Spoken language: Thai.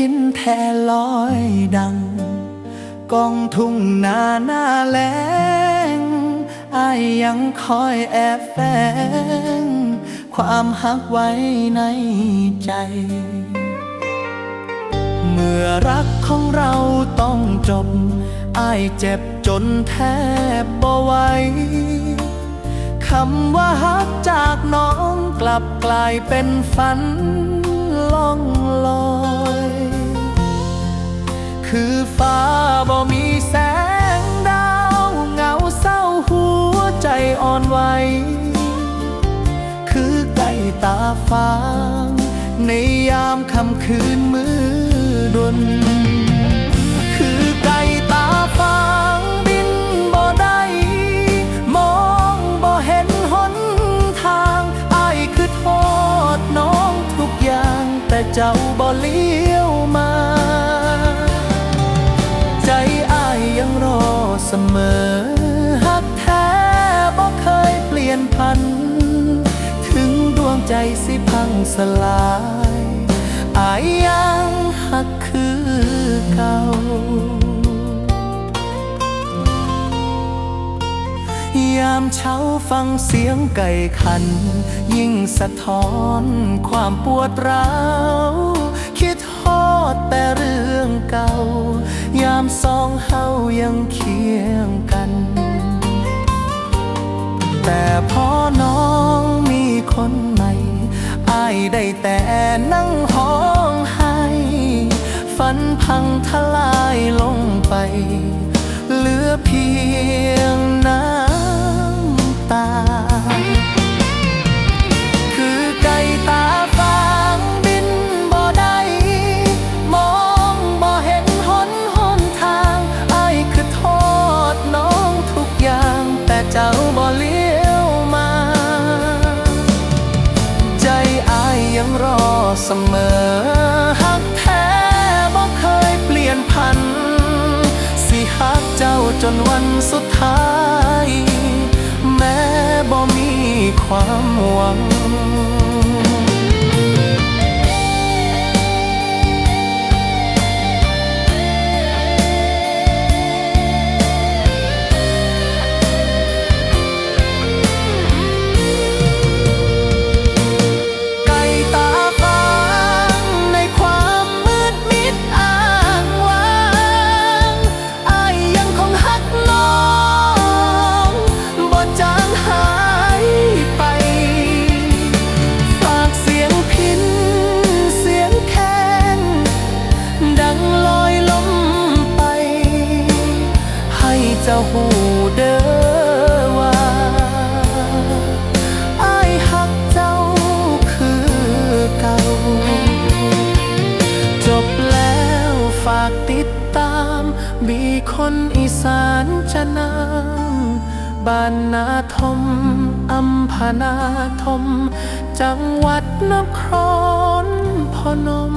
พินแทลอยดัง กองทุ่งนาหน้าแลงอายยังคอยแอบแฝงความหักไว้ในใจ เมื่อรักของเราต้องจบอายเจ็บจนแทบบ่ไหวคำว่าฮักจากน้องกลับกลายเป็นฝันล่องลอย คือฟ้าบ่มีแสงดาวเงาเศร้าหัวใจอ่อนไหวคือไก่ตาฟางในยามค่ำคืนมือดน คือไก่ตาฟางบินบ่ได้มองบ่เห็นหนทางอายคือโทษน้องทุกอย่างแต่เจ้าบ่ลี เสมอหักแท้บ่เคยเปลี่ยนพัน ถึงดวงใจสิพังสลายอายยังหักคือเก่ายามเช้าฟังเสียงไก่ขัน ยิ่งสะท้อนความปวดร้าว แต่เรื่องเก่า ยามสองเฮายังเคียงกัน แต่พอน้องมีคนใหม่อายได้แต่นั่งห้องไห้ฝันพังทลายลงไป เหลือเพียง เจ้าบ่เลี้ยวมา ใจอายยังรอเสมอหักแท้บ่เคยเปลี่ยนพัน สิหักเจ้าจนวันสุดท้าย แม้บ่มีความหวังาหูเด้อว่าอายหักเจ้าคือเก่า จบแล้วฝากติดตามมีคนอีสานจะนำบ้านนาทมอัมพนาทม จังหวัดนครพนม